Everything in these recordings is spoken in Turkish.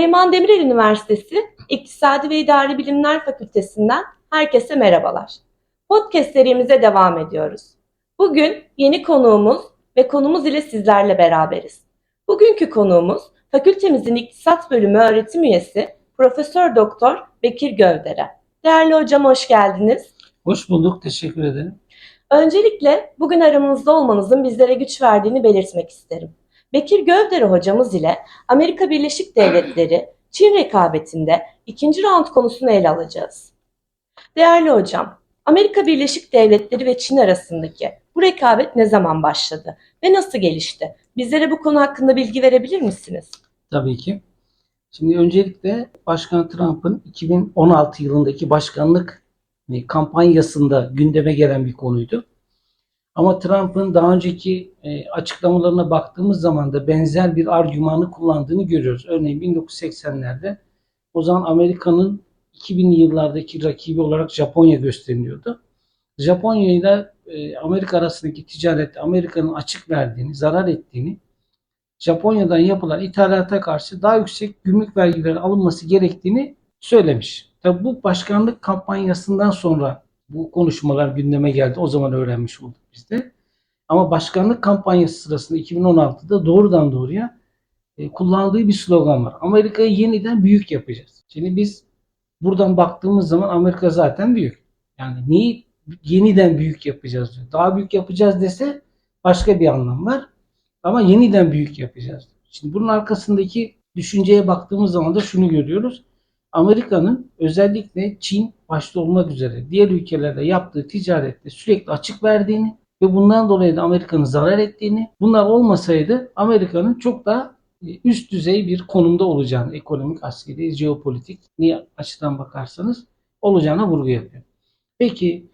Süleyman Demirel Üniversitesi İktisadi ve İdari Bilimler Fakültesinden herkese merhabalar. Podcast serimize devam ediyoruz. Bugün yeni konuğumuz ve konumuz ile sizlerle beraberiz. Bugünkü konuğumuz fakültemizin İktisat Bölümü öğretim üyesi Profesör Doktor Bekir Gövdere. Değerli hocam hoş geldiniz. Hoş bulduk, teşekkür ederim. Öncelikle bugün aramızda olmanızın bizlere güç verdiğini belirtmek isterim. Bekir Gövdere hocamız ile Amerika Birleşik Devletleri Çin rekabetinde ikinci round konusunu ele alacağız. Değerli hocam, Amerika Birleşik Devletleri ve Çin arasındaki bu rekabet ne zaman başladı ve nasıl gelişti? Bizlere bu konu hakkında bilgi verebilir misiniz? Tabii ki. Şimdi öncelikle Başkan Trump'ın 2016 yılındaki başkanlık kampanyasında gündeme gelen bir konuydu. Ama Trump'ın daha önceki e, açıklamalarına baktığımız zaman da benzer bir argümanı kullandığını görüyoruz. Örneğin 1980'lerde o zaman Amerika'nın 2000'li yıllardaki rakibi olarak Japonya gösteriliyordu. Japonya ile Amerika arasındaki ticarette Amerika'nın açık verdiğini, zarar ettiğini, Japonya'dan yapılan ithalata karşı daha yüksek gümrük vergileri alınması gerektiğini söylemiş. Tabi bu başkanlık kampanyasından sonra bu konuşmalar gündeme geldi. O zaman öğrenmiş olduk biz de. Ama başkanlık kampanyası sırasında 2016'da doğrudan doğruya e, kullandığı bir slogan var. Amerika'yı yeniden büyük yapacağız. Şimdi biz buradan baktığımız zaman Amerika zaten büyük. Yani neyi yeniden büyük yapacağız diyor. Daha büyük yapacağız dese başka bir anlam var. Ama yeniden büyük yapacağız. Şimdi bunun arkasındaki düşünceye baktığımız zaman da şunu görüyoruz. Amerika'nın özellikle Çin başta olmak üzere diğer ülkelerle yaptığı ticarette sürekli açık verdiğini ve bundan dolayı da Amerika'nın zarar ettiğini, bunlar olmasaydı Amerika'nın çok daha e, üst düzey bir konumda olacağını, ekonomik, askeri, jeopolitik niye açıdan bakarsanız olacağına vurgu yapıyor. Peki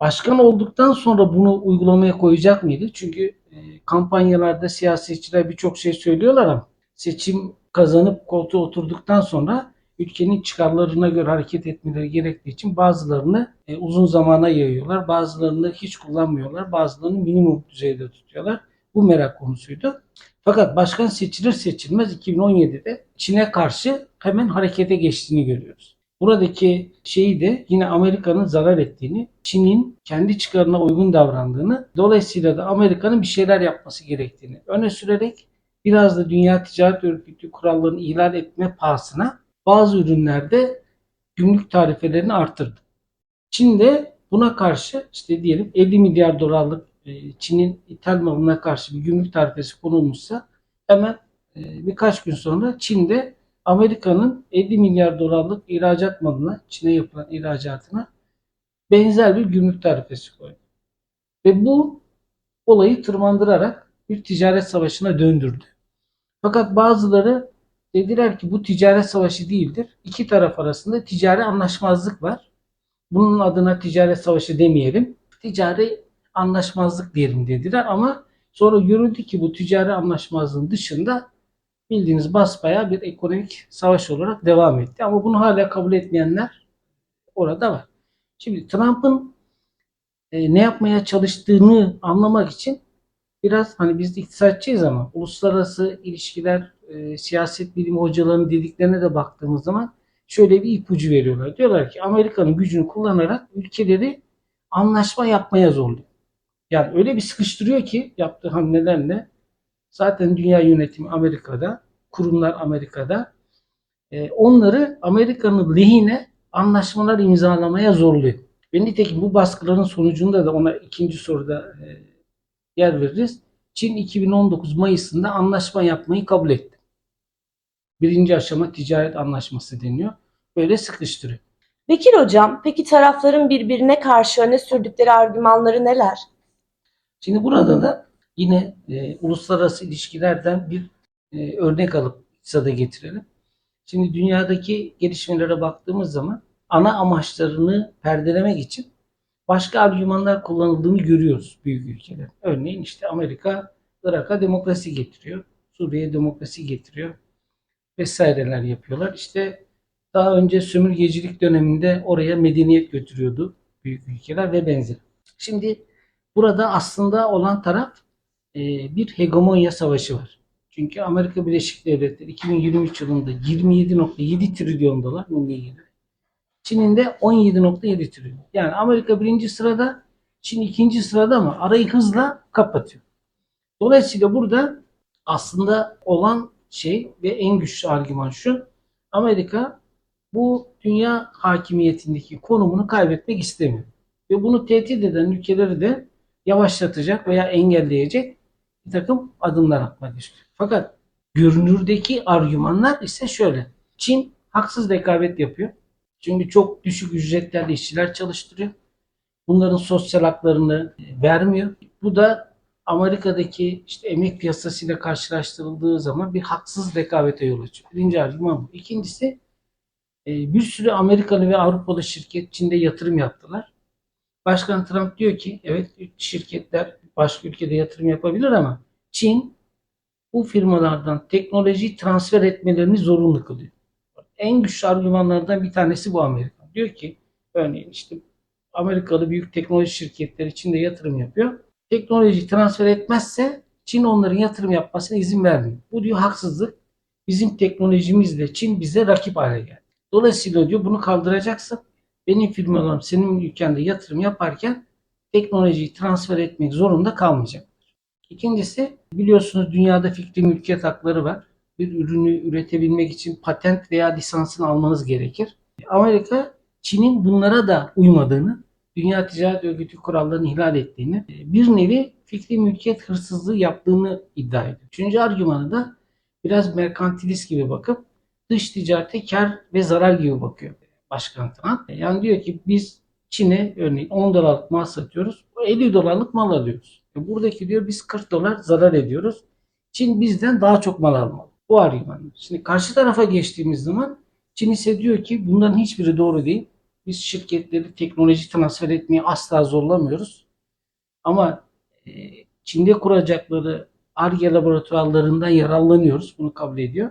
başkan olduktan sonra bunu uygulamaya koyacak mıydı? Çünkü e, kampanyalarda siyasetçiler birçok şey söylüyorlar ama seçim kazanıp koltuğa oturduktan sonra ülkenin çıkarlarına göre hareket etmeleri gerektiği için bazılarını e, uzun zamana yayıyorlar. Bazılarını hiç kullanmıyorlar. Bazılarını minimum düzeyde tutuyorlar. Bu merak konusuydu. Fakat başkan seçilir seçilmez 2017'de Çin'e karşı hemen harekete geçtiğini görüyoruz. Buradaki şeyi de yine Amerika'nın zarar ettiğini, Çin'in kendi çıkarına uygun davrandığını, dolayısıyla da Amerika'nın bir şeyler yapması gerektiğini öne sürerek biraz da Dünya Ticaret Örgütü kurallarını ihlal etme pahasına bazı ürünlerde gümrük tarifelerini arttırdı. Çin de buna karşı işte diyelim 50 milyar dolarlık e, Çin'in ithal malına karşı bir gümrük tarifesi konulmuşsa hemen e, birkaç gün sonra Çin'de Amerika'nın 50 milyar dolarlık ihracat malına, Çin'e yapılan ihracatına benzer bir gümrük tarifesi koydu. Ve bu olayı tırmandırarak bir ticaret savaşına döndürdü. Fakat bazıları dediler ki bu ticaret savaşı değildir. İki taraf arasında ticari anlaşmazlık var. Bunun adına ticaret savaşı demeyelim. Ticari anlaşmazlık diyelim dediler ama sonra görüldü ki bu ticari anlaşmazlığın dışında bildiğiniz basbaya bir ekonomik savaş olarak devam etti. Ama bunu hala kabul etmeyenler orada var. Şimdi Trump'ın e, ne yapmaya çalıştığını anlamak için biraz hani biz iktisatçıyız ama uluslararası ilişkiler, e, siyaset bilimi hocalarının dediklerine de baktığımız zaman şöyle bir ipucu veriyorlar. Diyorlar ki Amerika'nın gücünü kullanarak ülkeleri anlaşma yapmaya zorluyor. Yani öyle bir sıkıştırıyor ki yaptığı hamlelerle zaten dünya yönetimi Amerika'da, kurumlar Amerika'da e, onları Amerika'nın lehine anlaşmalar imzalamaya zorluyor. Ve nitekim bu baskıların sonucunda da ona ikinci soruda e, yer veririz. Çin 2019 Mayıs'ında anlaşma yapmayı kabul etti. Birinci aşama ticaret anlaşması deniyor. Böyle sıkıştırıyor. Bekir hocam, peki tarafların birbirine karşı öne sürdükleri argümanları neler? Şimdi burada da yine e, uluslararası ilişkilerden bir e, örnek alıp iktisada getirelim. Şimdi dünyadaki gelişmelere baktığımız zaman ana amaçlarını perdelemek için başka argümanlar kullanıldığını görüyoruz büyük ülkeler. Örneğin işte Amerika Irak'a demokrasi getiriyor. Suriye'ye demokrasi getiriyor. Vesaireler yapıyorlar. İşte daha önce sömürgecilik döneminde oraya medeniyet götürüyordu büyük ülkeler ve benzeri. Şimdi burada aslında olan taraf e, bir hegemonya savaşı var. Çünkü Amerika Birleşik Devletleri 2023 yılında 27.7 trilyon dolar milli gelir. Çin'in de 17.7 trilyon. Yani Amerika birinci sırada, Çin ikinci sırada ama arayı hızla kapatıyor. Dolayısıyla burada aslında olan şey ve en güçlü argüman şu. Amerika bu dünya hakimiyetindeki konumunu kaybetmek istemiyor. Ve bunu tehdit eden ülkeleri de yavaşlatacak veya engelleyecek bir takım adımlar atmak istiyor. Fakat görünürdeki argümanlar ise şöyle. Çin haksız rekabet yapıyor. Çünkü çok düşük ücretlerle işçiler çalıştırıyor. Bunların sosyal haklarını vermiyor. Bu da Amerika'daki işte emek piyasasıyla karşılaştırıldığı zaman bir haksız rekabete yol açıyor. Birinci argüman bu. İkincisi e, bir sürü Amerikalı ve Avrupalı şirket Çin'de yatırım yaptılar. Başkan Trump diyor ki evet şirketler başka ülkede yatırım yapabilir ama Çin bu firmalardan teknoloji transfer etmelerini zorunlu kılıyor. En güçlü argümanlardan bir tanesi bu Amerika. Diyor ki örneğin işte Amerikalı büyük teknoloji şirketleri Çin'de yatırım yapıyor. Teknoloji transfer etmezse Çin onların yatırım yapmasına izin vermiyor. Bu diyor haksızlık. Bizim teknolojimizle Çin bize rakip hale geldi. Dolayısıyla diyor bunu kaldıracaksın. Benim firmalarım senin ülkende yatırım yaparken teknolojiyi transfer etmek zorunda kalmayacak. İkincisi biliyorsunuz dünyada fikri mülkiyet hakları var. Bir ürünü üretebilmek için patent veya lisansını almanız gerekir. Amerika Çin'in bunlara da uymadığını, Dünya Ticaret Örgütü kurallarını ihlal ettiğini, bir nevi fikri mülkiyet hırsızlığı yaptığını iddia ediyor. Üçüncü argümanı da biraz merkantilist gibi bakıp dış ticarete kar ve zarar gibi bakıyor Başkan Trump. Yani diyor ki biz Çin'e örneğin 10 dolarlık mal satıyoruz. 50 dolarlık mal alıyoruz. E buradaki diyor biz 40 dolar zarar ediyoruz. Çin bizden daha çok mal almalı. Bu argüman. Şimdi karşı tarafa geçtiğimiz zaman Çin ise diyor ki bunların hiçbiri doğru değil. Biz şirketleri teknoloji transfer etmeye asla zorlamıyoruz. Ama e, Çin'de kuracakları ARGE laboratuvarlarından yararlanıyoruz. Bunu kabul ediyor.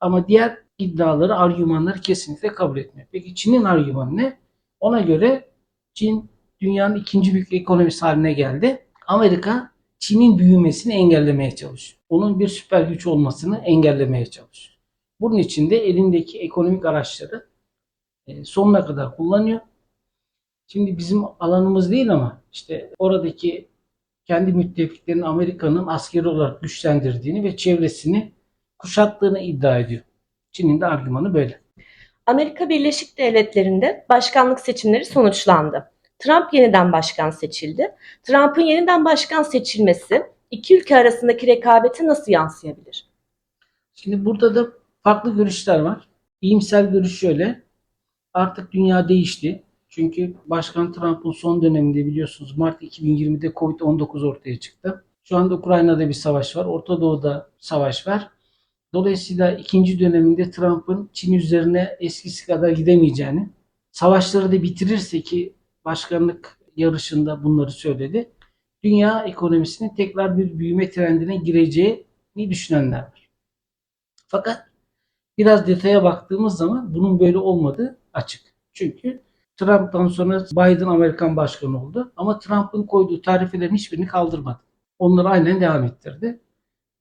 Ama diğer iddiaları, argümanları kesinlikle kabul etmiyor. Peki Çin'in argümanı ne? Ona göre Çin dünyanın ikinci büyük ekonomisi haline geldi. Amerika Çin'in büyümesini engellemeye çalışıyor. Onun bir süper güç olmasını engellemeye çalışıyor. Bunun için de elindeki ekonomik araçları sonuna kadar kullanıyor. Şimdi bizim alanımız değil ama işte oradaki kendi müttefiklerini Amerika'nın askeri olarak güçlendirdiğini ve çevresini kuşattığını iddia ediyor. Çin'in de argümanı böyle. Amerika Birleşik Devletleri'nde başkanlık seçimleri sonuçlandı. Trump yeniden başkan seçildi. Trump'ın yeniden başkan seçilmesi iki ülke arasındaki rekabete nasıl yansıyabilir? Şimdi burada da farklı görüşler var. İyimser görüş şöyle. Artık dünya değişti. Çünkü Başkan Trump'ın son döneminde biliyorsunuz Mart 2020'de Covid-19 ortaya çıktı. Şu anda Ukrayna'da bir savaş var. Orta Doğu'da savaş var. Dolayısıyla ikinci döneminde Trump'ın Çin üzerine eskisi kadar gidemeyeceğini, savaşları da bitirirse ki başkanlık yarışında bunları söyledi. Dünya ekonomisinin tekrar bir büyüme trendine gireceğini düşünenler var. Fakat biraz detaya baktığımız zaman bunun böyle olmadığı açık. Çünkü Trump'tan sonra Biden Amerikan başkanı oldu. Ama Trump'ın koyduğu tarifelerin hiçbirini kaldırmadı. Onları aynen devam ettirdi.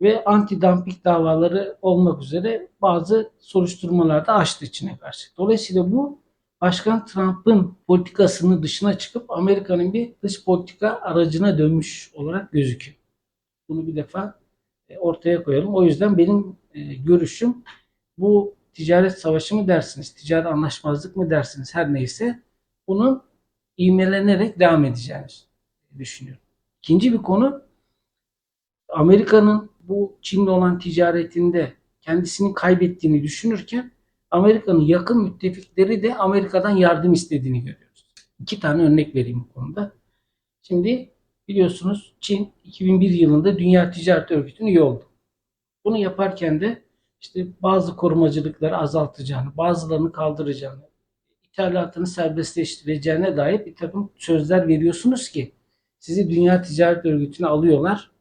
Ve anti-dumping davaları olmak üzere bazı soruşturmalar da açtı içine karşı. Dolayısıyla bu Başkan Trump'ın politikasının dışına çıkıp Amerika'nın bir dış politika aracına dönmüş olarak gözüküyor. Bunu bir defa e, ortaya koyalım. O yüzden benim e, görüşüm bu ticaret savaşı mı dersiniz, ticaret anlaşmazlık mı dersiniz her neyse bunun ivmelenerek devam edeceğini düşünüyorum. İkinci bir konu Amerika'nın bu Çin'le olan ticaretinde kendisini kaybettiğini düşünürken Amerika'nın yakın müttefikleri de Amerika'dan yardım istediğini görüyoruz. İki tane örnek vereyim bu konuda. Şimdi biliyorsunuz Çin 2001 yılında Dünya Ticaret Örgütü'nü üye oldu. Bunu yaparken de işte bazı korumacılıkları azaltacağını, bazılarını kaldıracağını, ithalatını serbestleştireceğine dair bir takım sözler veriyorsunuz ki sizi Dünya Ticaret Örgütü'ne alıyorlar.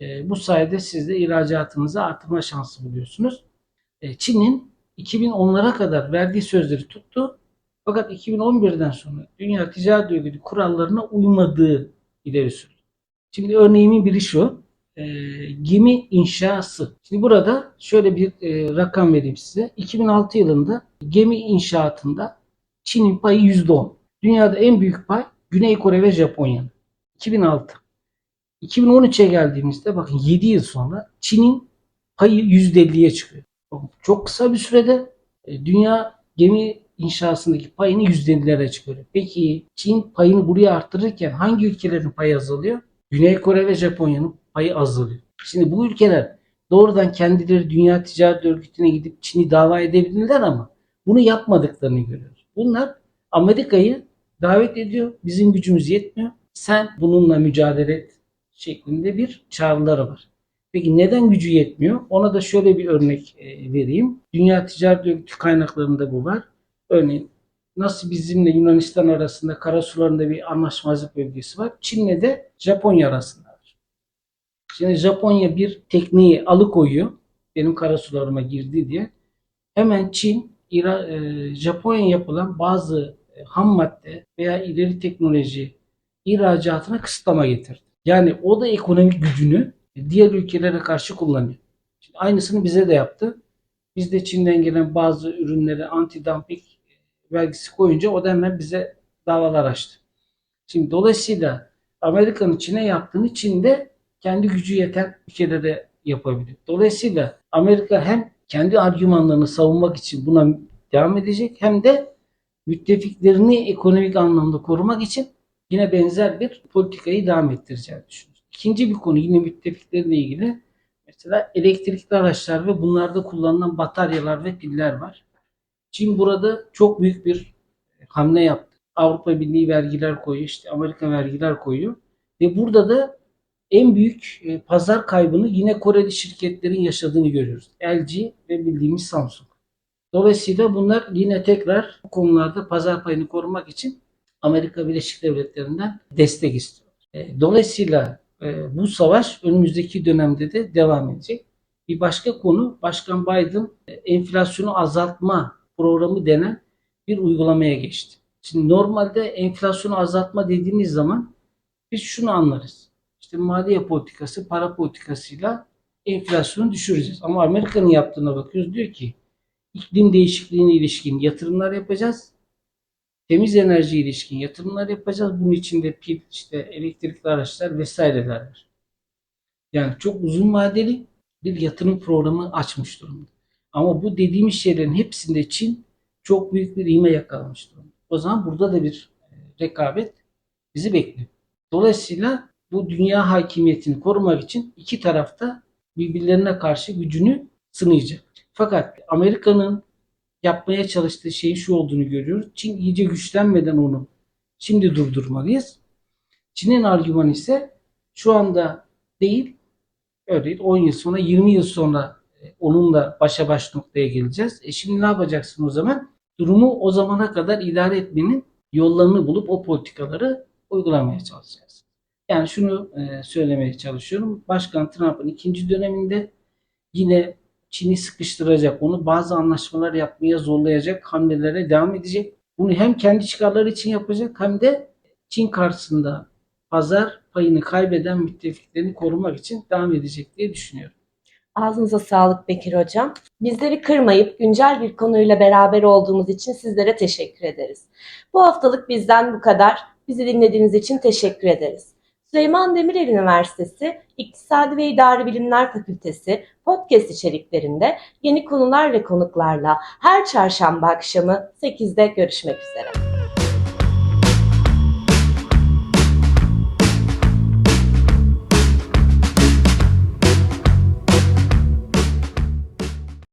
E, bu sayede siz de ihracatınızı artırma şansı buluyorsunuz. E, Çin'in 2010'lara kadar verdiği sözleri tuttu. Fakat 2011'den sonra Dünya Ticaret Örgütü kurallarına uymadığı ileri sürüldü. Şimdi örneğimin biri şu. E, gemi inşası. Şimdi burada şöyle bir e, rakam vereyim size. 2006 yılında gemi inşaatında Çin'in payı %10. Dünyada en büyük pay Güney Kore ve Japonya'nın. 2006. 2013'e geldiğimizde bakın 7 yıl sonra Çin'in payı %50'ye çıkıyor. Çok kısa bir sürede e, dünya gemi inşasındaki payını %50'lere çıkarıyor. Peki Çin payını buraya arttırırken hangi ülkelerin payı azalıyor? Güney Kore ve Japonya'nın payı azalıyor. Şimdi bu ülkeler doğrudan kendileri Dünya Ticaret Örgütü'ne gidip Çin'i dava edebilirler ama bunu yapmadıklarını görüyoruz. Bunlar Amerika'yı davet ediyor. Bizim gücümüz yetmiyor. Sen bununla mücadele et şeklinde bir çağrıları var. Peki neden gücü yetmiyor? Ona da şöyle bir örnek e, vereyim. Dünya Ticaret Örgütü kaynaklarında bu var. Örneğin nasıl bizimle Yunanistan arasında karasularında bir anlaşmazlık bölgesi var. Çin'le de Japonya arasında. Şimdi Japonya bir tekneyi alıkoyuyor. Benim karasularıma girdi diye. Hemen Çin, İra, e, Japonya yapılan bazı e, ham madde veya ileri teknoloji ihracatına kısıtlama getirdi. Yani o da ekonomik gücünü diğer ülkelere karşı kullanıyor. Şimdi aynısını bize de yaptı. Biz de Çin'den gelen bazı ürünlere anti-dumping vergisi koyunca o da hemen bize davalar açtı. Şimdi dolayısıyla Amerika'nın Çin'e yaptığını Çin'de kendi gücü yeten ülkelere yapabiliyor. Dolayısıyla Amerika hem kendi argümanlarını savunmak için buna devam edecek hem de müttefiklerini ekonomik anlamda korumak için yine benzer bir politikayı devam ettireceğini düşünüyoruz. İkinci bir konu yine müttefiklerle ilgili mesela elektrikli araçlar ve bunlarda kullanılan bataryalar ve piller var. Çin burada çok büyük bir hamle yaptı. Avrupa Birliği vergiler koyuyor, işte Amerika vergiler koyuyor. Ve burada da en büyük e, pazar kaybını yine Koreli şirketlerin yaşadığını görüyoruz. LG ve bildiğimiz Samsung. Dolayısıyla bunlar yine tekrar bu konularda pazar payını korumak için Amerika Birleşik Devletleri'nden destek istiyor. E, Dolayısıyla e, bu savaş önümüzdeki dönemde de devam edecek. Bir başka konu Başkan Biden enflasyonu azaltma programı denen bir uygulamaya geçti. Şimdi normalde enflasyonu azaltma dediğimiz zaman biz şunu anlarız. İşte maliye politikası, para politikasıyla enflasyonu düşüreceğiz. Ama Amerika'nın yaptığına bakıyoruz. Diyor ki iklim değişikliğine ilişkin yatırımlar yapacağız. Temiz enerji ilişkin yatırımlar yapacağız. Bunun içinde pil, işte elektrikli araçlar vesaireler var. Yani çok uzun vadeli bir yatırım programı açmış durumda. Ama bu dediğimiz şeylerin hepsinde Çin çok büyük bir ivme yakalamış durumda. O zaman burada da bir e, rekabet bizi bekliyor. Dolayısıyla bu dünya hakimiyetini korumak için iki tarafta birbirlerine karşı gücünü sınayacak. Fakat Amerika'nın yapmaya çalıştığı şeyin şu olduğunu görüyoruz. Çin iyice güçlenmeden onu şimdi durdurmalıyız. Çin'in argümanı ise şu anda değil, örneğin 10 yıl sonra, 20 yıl sonra e, onunla başa baş noktaya geleceğiz. E şimdi ne yapacaksın o zaman? Durumu o zamana kadar idare etmenin yollarını bulup o politikaları uygulamaya çalışacağız. Yani şunu e, söylemeye çalışıyorum. Başkan Trump'ın ikinci döneminde yine Çin'i sıkıştıracak, onu bazı anlaşmalar yapmaya zorlayacak hamlelere devam edecek. Bunu hem kendi çıkarları için yapacak hem de Çin karşısında pazar payını kaybeden müttefiklerini korumak için devam edecek diye düşünüyorum. Ağzınıza sağlık Bekir Hocam. Bizleri kırmayıp güncel bir konuyla beraber olduğumuz için sizlere teşekkür ederiz. Bu haftalık bizden bu kadar. Bizi dinlediğiniz için teşekkür ederiz. Süleyman Demirel Üniversitesi İktisadi ve İdari Bilimler Fakültesi podcast içeriklerinde yeni konular ve konuklarla her çarşamba akşamı 8'de görüşmek üzere.